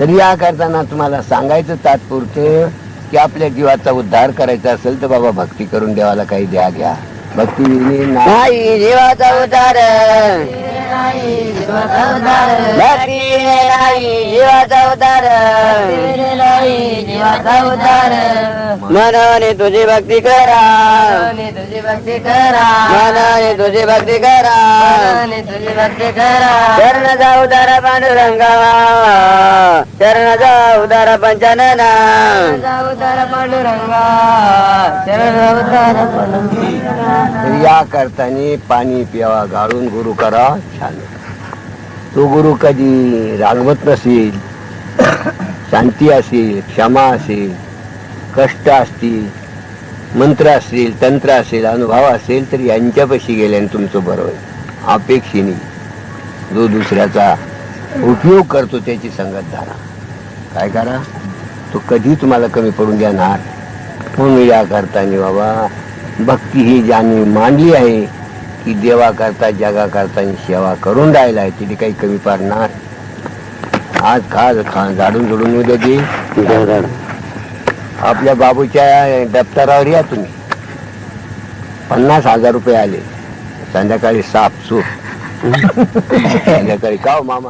तर या करताना तुम्हाला सांगायचं तात्पुरतं की आपल्या जीवाचा उद्धार करायचा असेल तर बाबा भक्ती करून देवाला काही द्या घ्या. भक्ती नाही जीवाचा उद्धार. भक्ती नाही जीवाचा उद्धार. मनाने तुझी भक्ती करा. तुझी भक्ती करा. मनाने तुझी भक्ती करा. तुझी भक्ती करा शरणचा उदार पांडुरंगा शरणचा उदार पंचानना। उदार पांडुरंगा। शरण उदार तर या करताना पाणी पिवा घालून गुरु करा छान. तो गुरु कधी रागवत नसेल शांती असेल क्षमा असेल कष्ट असतील मंत्र असतील तंत्र असेल अनुभव असेल तर यांच्यापाशी गेल्याने तुमचं बरं होईल. अपेक्षेने. जो दुसऱ्याचा उपयोग करतो त्याची संगत धरा. काय करा? तो कधी तुम्हाला कमी पडून देणार. म्हणून या करताना बाबा भक्ती ही ज्यांनी मांडली आहे की देवा करता जगा करता सेवा करून राहिला आहे तिथे काही कमी पडणार. आज खा खा झाडून झुडून उद्या दे आपल्या बाबूच्या दप्तरावर या तुम्ही. पन्नास हजार रुपये आले. संध्याकाळी साप सूप. संध्याकाळी का हो मामा.